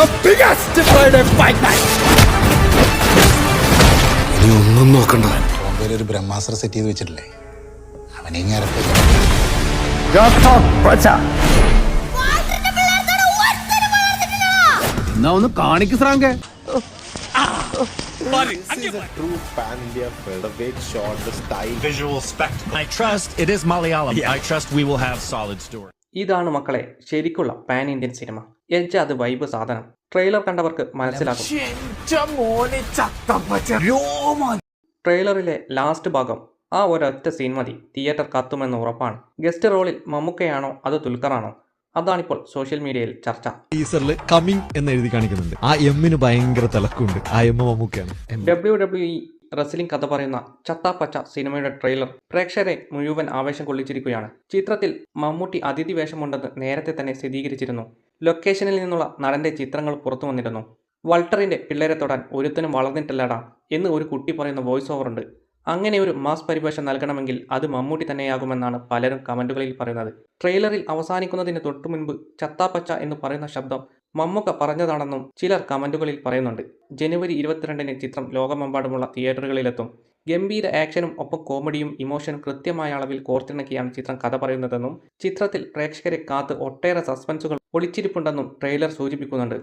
The biggest Friday fight night. ഇനി ഒന്നും നോക്കണ്ട ബോംബെയിൽ ഒരു ബ്രഹ്മാസ്ത്ര സെറ്റ് ചെയ്ത് വെച്ചിട്ടില്ലേ അവനെ Pacha. എന്നാ ഒന്ന് കാണിക്ക് ശ്രാങ്കെ true pan India way shot, the style. visual spectacle. I trust it is Malayalam. I trust we will have solid story. ഇതാണ് മക്കളെ ശരിക്കുള്ള പാൻ ഇന്ത്യൻ സിനിമ എജ് അത് വൈബ് സാധനം. ട്രെയിലർ കണ്ടവർക്ക് മനസ്സിലാകും. ട്രെയിലറിലെ ലാസ്റ്റ് ഭാഗം ആ ഒരൊറ്റ സീൻ മതി. തിയേറ്റർ കത്തുമെന്ന് ഉറപ്പാണ്. ഗസ്റ്റ് റോളിൽ മമ്മൂക്കയാണോ അത് ദുൽഖറാണോ? അതാണിപ്പോൾ സോഷ്യൽ മീഡിയയിൽ ചർച്ച. ടീസറിൽ കമ്മിങ് എന്ന് എഴുതി കാണിക്കുന്നുണ്ട്. ആ എമ്മിന് ഭയങ്കര തിളക്കുണ്ട് ആ എം മമ്മൂക്കയാണ്. ഡബ്ല്യു ഡബ്ല്യു ഇ റെസ്ലിംഗ് കഥ പറയുന്ന ചത്താപ്പച്ച സിനിമയുടെ ട്രെയിലർ. പ്രേക്ഷകരെ മുഴുവൻ ആവേശം കൊള്ളിച്ചിരിക്കുകയാണ്. ചിത്രത്തിൽ മമ്മൂട്ടി അതിഥി വേഷമുണ്ടെന്ന് നേരത്തെ തന്നെ സ്ഥിരീകരിച്ചിരുന്നു. ലൊക്കേഷനിൽ നിന്നുള്ള നടന്റെ ചിത്രങ്ങൾ പുറത്തു വന്നിരുന്നു. വൾട്ടറിന്റെ പിള്ളേരെ തൊടാൻ ഒരുത്തനും വളർന്നിട്ടില്ലടാ എന്ന് ഒരു കുട്ടി പറയുന്ന വോയിസ് ഓവർ ഉണ്ട് അങ്ങനെ ഒരു മാസ് പരിഭാഷ നൽകണമെങ്കിൽ അത് മമ്മൂട്ടി തന്നെയാകുമെന്നാണ് പലരും കമന്റുകളിൽ പറയുന്നത്. ട്രെയിലറിൽ അവസാനിക്കുന്നതിന് തൊട്ടു മുൻപ് ചത്താപ്പച്ച എന്ന് പറയുന്ന ശബ്ദം മമ്മൂക്ക പറഞ്ഞതാണെന്നും ചിലർ കമന്റുകളിൽ പറയുന്നുണ്ട്. ജനുവരി ഇരുപത്തിരണ്ടിന് ചിത്രം ലോകമെമ്പാടുമുള്ള തിയേറ്ററുകളിലെത്തും. ഗംഭീര ആക്ഷനും ഒപ്പം കോമഡിയും ഇമോഷനും കൃത്യമായ അളവിൽ കോർത്തിണക്കിയാണ് ചിത്രം കഥ പറയുന്നതെന്നും ചിത്രത്തിൽ പ്രേക്ഷകരെ കാത്ത് ഒട്ടേറെ സസ്പെൻസുകൾ ഒളിച്ചിരിപ്പുണ്ടെന്നും ട്രെയിലർ സൂചിപ്പിക്കുന്നുണ്ട്.